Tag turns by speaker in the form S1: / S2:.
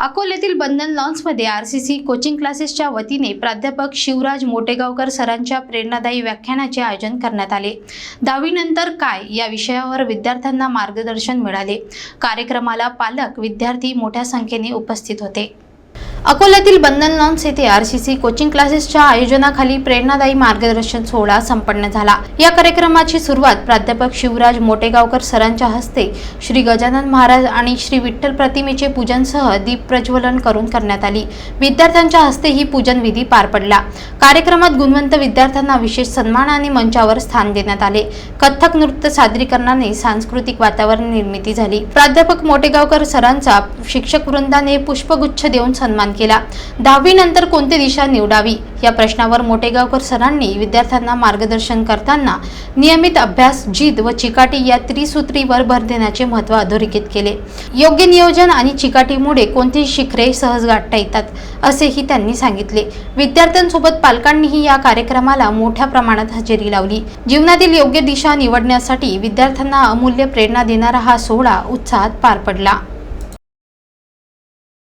S1: अकोल्यातील बंधन लॉन्समध्ये R C C coaching क्लासेसच्या वतीने प्राध्यापक शिवराज मोटेगावकर सरांच्या प्रेरणादायी व्याख्यानाचे आयोजन करण्यात आले. दहावीनंतर काय या विषयावर विद्यार्थ्यांना मार्गदर्शन मिळाले? कार्यक्रमाला पालक विद्यार्थी मोठ्या संख्येने उपस्थित होते. अकोल्यातील बंधन लॉन्स येथे आर सी सी कोचिंग क्लासेसच्या आयोजनाखाली प्रेरणादायी मार्गदर्शन सोहळा संपन्न झाला. या कार्यक्रमाची सुरुवात प्राध्यापक शिवराज मोटेगावकर सरांच्या हस्ते श्री गजानन महाराज आणि श्री विठ्ठल प्रतिमेचे पूजनसह दीप प्रज्वलन करून करण्यात आली. विद्यार्थ्यांच्या हस्ते ही पूजन विधी पार पडला. कार्यक्रमात गुणवंत विद्यार्थ्यांना विशेष सन्मानाने मंचावर स्थान देण्यात आले. कथ्थक नृत्य सादरीकरणाने सांस्कृतिक वातावरण निर्मिती झाली. प्राध्यापक मोटेगावकर सरांचा शिक्षक वृंदाने पुष्पगुच्छ देऊन सन्मान केला. दहावी नंतर कोणती दिशा निवडावी? या प्रश्नावर मोटेगावकर सरांनी विद्यार्थ्यांना मार्गदर्शन करताना नियमित अभ्यास जिद व चिकाटी या त्रिसूत्रीवर भर देण्याचे महत्त्व अधोरेखित केले. योग्य नियोजन आणि चिकाटीमुळे कोणतीही शिखरे सहज गाठता येतात असेही त्यांनी सांगितले. विद्यार्थ्यांसोबत पालकांनीही या कार्यक्रमाला मोठ्या प्रमाणात हजेरी लावली. जीवनातील योग्य दिशा निवडण्यासाठी विद्यार्थ्यांना अमूल्य प्रेरणा देणारा हा सोहळा उत्साहात पार पडला.